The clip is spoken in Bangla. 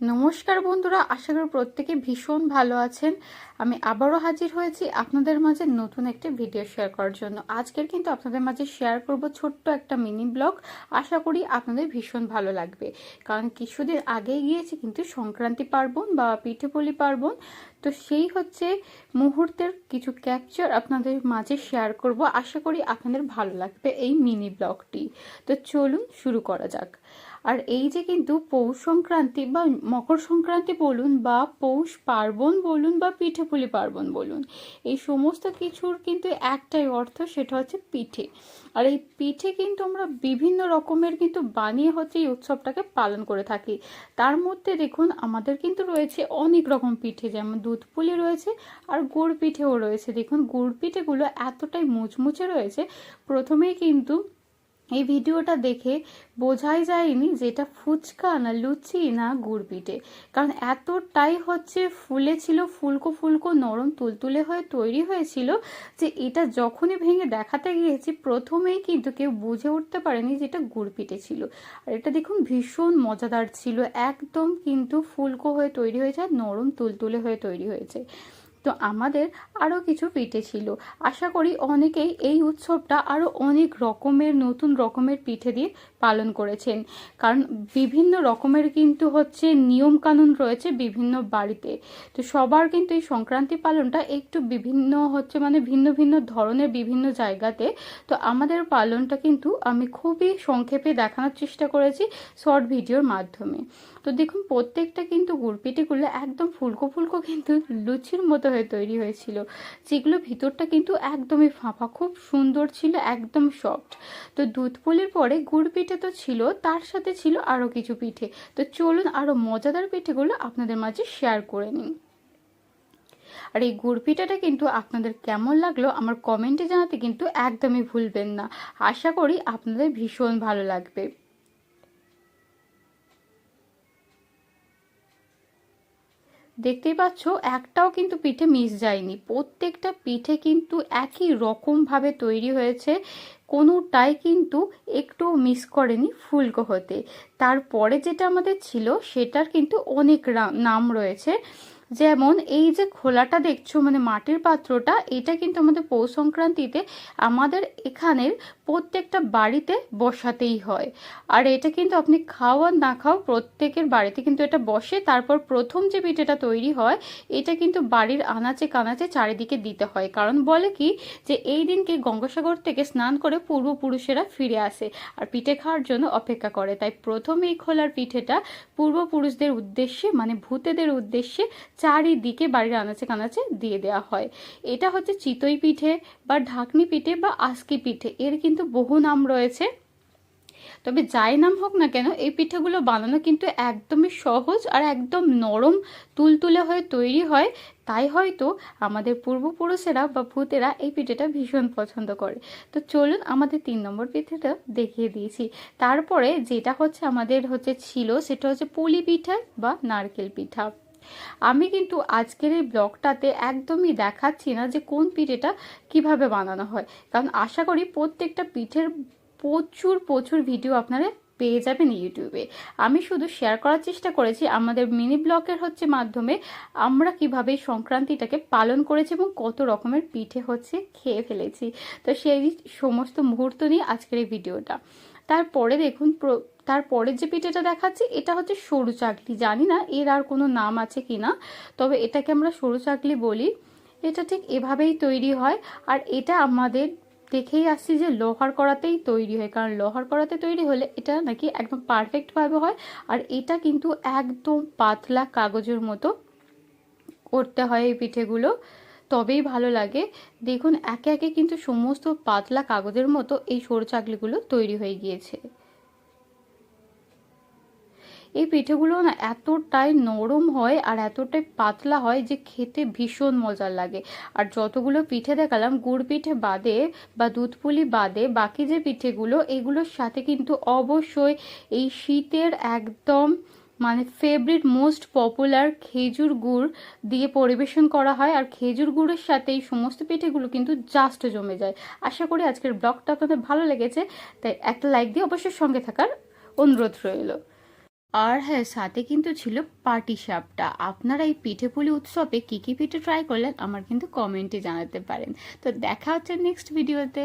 নমস্কার বন্ধুরা, আশা করি প্রত্যেকে ভীষণ ভালো আছেন। আমি আবারও হাজির হয়েছি আপনাদের মাঝে নতুন একটি ভিডিও শেয়ার করার জন্য। আজকের কিন্তু আপনাদের মাঝে শেয়ার করব ছোট্ট একটা মিনি ব্লগ। আশা করি আপনাদের ভীষণ ভালো লাগবে। কারণ কিছুদিন আগেই গিয়েছি কিন্তু সংক্রান্তি পার্বণ বা পিঠেপুলি পার্বণ। তো সেই হচ্ছে মুহূর্তের কিছু ক্যাপচার আপনাদের মাঝে শেয়ার করব। আশা করি আপনাদের ভালো লাগবে এই মিনি ব্লগটি। তো চলুন শুরু করা যাক। আর এই যে কিন্তু পৌষ সংক্রান্তি বা মকর সংক্রান্তি বলুন বা পৌষ পার্বণ বলুন বা পিঠেপুলি পার্বণ বলুন, এই সমস্ত কিছুর কিন্তু একটাই অর্থ সেটা হচ্ছে পিঠে। আর এই পিঠে কিন্তু আমরা বিভিন্ন রকমের কিন্তু বানিয়ে হচ্ছে এই উৎসবটাকে পালন করে থাকি। তার মধ্যে দেখুন আমাদের কিন্তু রয়েছে অনেক রকম পিঠে, যেমন দুধ পুলি রয়েছে আর গুড় পিঠেও রয়েছে। দেখুন গুড় পিঠেগুলো এতটাই মুচমুচে রয়েছে, প্রথমেই কিন্তু এই ভিডিওটা দেখে বোঝাই যায়নি যে এটা ফুচকা না লুচি না গুড় পিঠে। কারণ এতটাই হচ্ছে ফুলে ছিল, ফুলকো ফুলকো নরম তুলতুলে হয়ে তৈরি হয়েছিল যে এটা যখনই ভেঙে দেখাতে গিয়েছি, প্রথমেই কিন্তু কেউ বুঝে উঠতে পারেনি যে এটা গুড় পিঠে ছিল। আর এটা দেখুন ভীষণ মজাদার ছিল, একদম কিন্তু ফুলকো হয়ে তৈরি হয়েছে আর নরম তুলতুলে হয়ে তৈরি হয়েছে। তো আমাদের আরও কিছু পিঠে ছিল। আশা করি অনেকেই এই উৎসবটা আরও অনেক রকমের, নতুন রকমের পিঠে দিয়ে পালন করেছেন। কারণ বিভিন্ন রকমের কিন্তু হচ্ছে নিয়ম কানুন রয়েছে বিভিন্ন বাড়িতে। তো সবার কিন্তু এই সংক্রান্তি পালনটা একটু বিভিন্ন হচ্ছে মানে ভিন্ন ভিন্ন ধরনের বিভিন্ন জায়গাতে। তো আমাদের পালনটা কিন্তু আমি খুবই সংক্ষেপে দেখানোর চেষ্টা করেছি শর্ট ভিডিওর মাধ্যমে। তো দেখুন, প্রত্যেকটা কিন্তু গুড়পিটিগুলো একদম ফুলকো ফুলকো কিন্তু লুচির মতো হয়ে তৈরি হয়েছিল। যেগুলো ভিতরটা কিন্তু একদমই ফাঁপা, খুব সুন্দর ছিল, একদম সফট। তো দুধ পুলির পরে গুড় পিঠে তো ছিল, তার সাথে ছিল আরও কিছু পিঠে। তো চলুন আরও মজাদার পিঠেগুলো আপনাদের মাঝে শেয়ার করে নিই। আর এই গুড় পিঠাটা কিন্তু আপনাদের কেমন লাগল আমার কমেন্টে জানাতে কিন্তু একদমই ভুলবেন না। আশা করি আপনাদের ভীষণ ভালো লাগবে। দেখতেই পাচ্ছ, একটাও কিন্তু পিঠে মিস যায়নি। প্রত্যেকটা পিঠে কিন্তু একই রকমভাবে তৈরি হয়েছে। কোনোটাই কিন্তু একটু মিস করেনি ফুলকো হতে। তারপরে যেটা আমাদের ছিল, সেটার কিন্তু অনেক নাম রয়েছে। যেমন এই যে খোলাটা দেখছ মানে মাটির পাত্রটা, এটা কিন্তু আমাদের পৌষ সংক্রান্তিতে আমাদের এখানের প্রত্যেকটা বাড়িতে বসাতেই হয়। আর এটা কিন্তু আপনি খাও আর না খাও প্রত্যেকের বাড়িতে কিন্তু এটা বসে, তারপর প্রথম যে পিঠেটা তৈরি হয়, এটা কিন্তু বাড়ির আনাচে কানাচে চারিদিকে দিতে হয়। কারণ বলে কি যে এই দিনকে গঙ্গাসাগর থেকে স্নান করে পূর্বপুরুষেরা ফিরে আসে আর পিঠে খাওয়ার জন্য অপেক্ষা করে। তাই প্রথম এই খোলার পিঠেটা পূর্বপুরুষদের উদ্দেশ্যে মানে ভূতেদের উদ্দেশ্যে চারিদিকে বাড়ির আনাচে কানাচে দিয়ে দেওয়া হয়। এটা হচ্ছে চিতই পিঠে বা ঢাকনি পিঠে বা আস্কি পিঠে। এর কিন্তু বহু নাম রয়েছে। তবে যাই নাম হোক না কেন, এই পিঠেগুলো বানানো কিন্তু একদমই সহজ আর একদম নরম তুলতুলে হয়ে তৈরি হয়। তাই হয়তো আমাদের পূর্বপুরুষেরা বা ভূতেরা এই পিঠেটা ভীষণ পছন্দ করে। তো চলুন আমাদের তিন নম্বর পিঠেটা দেখিয়ে দিয়েছি। তারপরে যেটা হচ্ছে আমাদের হচ্ছে ছিল, সেটা হচ্ছে পুলি পিঠা বা নারকেল পিঠা। আমি কিন্তু আজকের এই ব্লগটাতে একদমই দেখাচ্ছি না যে কোন পিঠেটা কীভাবে বানানো হয়। কারণ আশা করি প্রত্যেকটা পিঠের প্রচুর প্রচুর ভিডিও আপনারা পেয়ে যাবেন ইউটিউবে। আমি শুধু শেয়ার করার চেষ্টা করেছি, আমাদের মিনি ব্লগের হচ্ছে মাধ্যমে আমরা কীভাবে সংক্রান্তিটাকে পালন করেছি এবং কত রকমের পিঠে হচ্ছে খেয়ে ফেলেছি। তো সেই সমস্ত মুহূর্ত নিয়ে আজকের এই ভিডিওটা। তারপরে দেখুন তারপরের যে পিঠেটা দেখাচ্ছি, এটা হচ্ছে সরু চাকলি। জানি না এর আর কোনো নাম আছে কি না, তবে এটাকে আমরা সরু চাকলি বলি। এটা ঠিক এভাবেই তৈরি হয়। আর এটা আমাদের দেখেই আসছি যে লোহার করাতেই তৈরি হয়, কারণ লোহার করাতে তৈরি হলে এটা নাকি একদম পারফেক্টভাবে হয়। আর এটা কিন্তু একদম পাতলা কাগজের মতো করতে হয় এই পিঠেগুলো। তবেই ভালো লাগে। দেখুন, একে একে কিন্তু সমস্ত পাতলা কাগজের মতো এই সরু চাকলিগুলো তৈরি হয়ে গিয়েছে। এই পিঠেগুলো না এতটাই নরম হয় আর এতটাই পাতলা হয় যে খেতে ভীষণ মজার লাগে। আর যতগুলো পিঠে দেখালাম, গুড় পিঠে বাদে বা দুধ পুলি বাদে, বাকি যে পিঠেগুলো, এগুলোর সাথে কিন্তু অবশ্যই এই শীতের একদম মানে ফেভারিট মোস্ট পপুলার খেজুর গুড় দিয়ে পরিবেশন করা হয়। আর খেজুর গুড়ের সাথে এই সমস্ত পিঠেগুলো কিন্তু জাস্ট জমে যায়। আশা করি আজকের ব্লগটা আপনাদের ভালো লেগেছে। তাই একটা লাইক দিয়ে অবশ্যই সঙ্গে থাকার অনুরোধ রইল। আর হ্যাঁ সাথে কিন্তু ছিল পাটি সাপটা। আপনারা এই পিঠেপুলি উৎসবে কী কী পিঠে ট্রাই করলেন, আমার কিন্তু কমেন্টে জানাতে পারেন। তো দেখা হচ্ছে নেক্সট ভিডিওতে